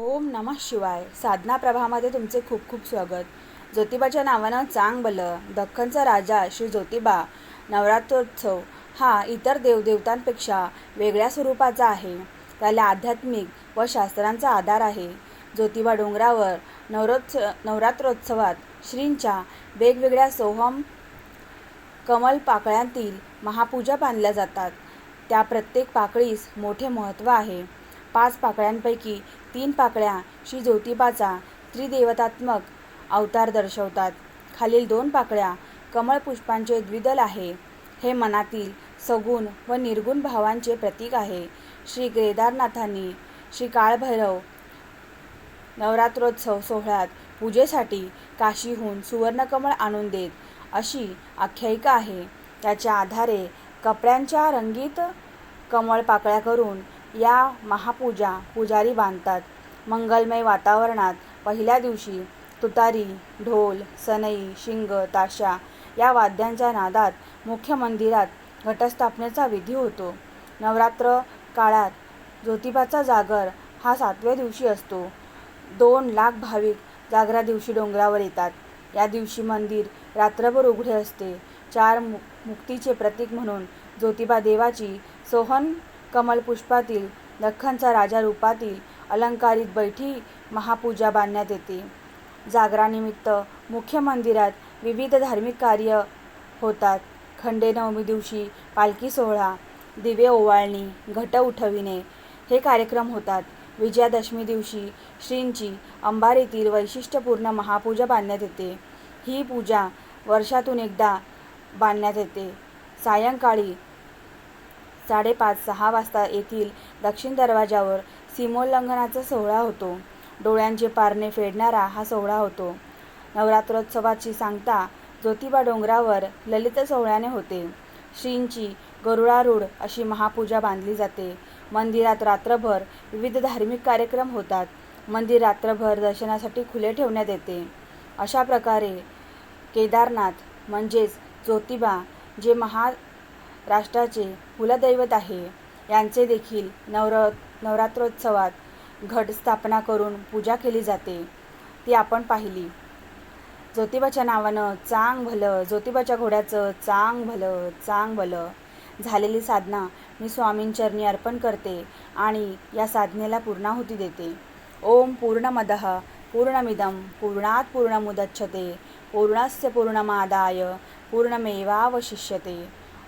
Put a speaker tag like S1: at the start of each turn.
S1: ओम नमः शिवाय. साधना प्रभामध्ये तुमचे खूप खूप स्वागत. ज्योतिबाच्या नावानं चांग बलं दख्खनचा राजा श्री ज्योतिबा नवरात्रोत्सव हा इतर देवदेवतांपेक्षा वेगळ्या स्वरूपाचा आहे. त्याला आध्यात्मिक व शास्त्रांचा आधार आहे. ज्योतिबा डोंगरावर नवरोत्स नवरात्रोत्सवात श्रींच्या वेगवेगळ्या सोहम कमल पाकळ्यांतील महापूजा बांधल्या जातात. त्या प्रत्येक पाकळीस मोठे महत्त्व आहे. पाच पाकळ्यांपैकी तीन पाकळ्या श्री ज्योतिबाचा त्रिदेवतात्मक अवतार दर्शवतात. खालील दोन पाकळ्या कमळ पुष्पांचे द्विदल आहे. हे मनातील सगुण व निर्गुण भावांचे प्रतीक आहे. श्री केदारनाथांनी श्री काळभैरव नवरात्रोत्सव सोहळ्यात पूजेसाठी काशीहून सुवर्णकमळ आणून देत अशी आख्यायिका आहे. त्याच्या आधारे कपड्यांच्या रंगीत कमळ पाकळ्या करून या महापूजा पुजारी बांधतात. मंगलमय वातावरणात पहिल्या दिवशी तुतारी ढोल सनई शिंग ताशा या वाद्यांच्या नादात मुख्य मंदिरात घटस्थापनेचा विधी होतो. नवरात्र काळात ज्योतिबाचा जागर हा सातव्या दिवशी असतो. दोन लाख भाविक जागरा दिवशी डोंगरावर येतात. या दिवशी मंदिर रात्रभर उघडे असते. चार मु मुक्तीचे प्रतीक म्हणून ज्योतिबा देवाची सोहन कमलपुष्पातील दख्खनचा राजा रूपातील अलंकारित बैठी महापूजा बांधण्यात येते. जागरानिमित्त मुख्य मंदिरात विविध धार्मिक कार्य होतात. खंडेनवमी दिवशी पालखी सोहळा दिवे ओवाळणी घट उठविणे हे कार्यक्रम होतात. विजयादशमी दिवशी श्रींची अंबारीतील वैशिष्ट्यपूर्ण महापूजा बांधण्यात येते. ही पूजा वर्षातून एकदा बांधण्यात येते. सायंकाळी साडेपाच सहा वाजता येथील दक्षिण दरवाजावर सीमोल्लंघनाचा सोहळा होतो. डोळ्यांचे पारणे फेडणारा हा सोहळा होतो. नवरात्रोत्सवाची सांगता ज्योतिबा डोंगरावर ललित सोहळ्याने होते. श्रींची गरुडारूढ अशी महापूजा बांधली जाते. मंदिरात रात्रभर विविध धार्मिक कार्यक्रम होतात. मंदिर रात्रभर दर्शनासाठी खुले ठेवण्यात येते. अशा प्रकारे केदारनाथ म्हणजेच ज्योतिबा जे महा राष्ट्राचे कुलदैवत आहे. यांचे देखील नवर नवरात्रोत्सवात घट स्थापना करून पूजा केली जाते. ती आपण पाहिली. ज्योतिबाच्या नावानं चांग भलं ज्योतिबाच्या घोड्याचं चांग भलं चांग भलं. झालेली साधना मी स्वामींचरणी अर्पण करते आणि या साधनेला पूर्णाहुती देते. ओम पूर्णमद पूर्णमिदं पूर्णात पूर्णमुदच्छते पूर्णस्य पूर्णमादाय पूर्णमेवावशिष्यते.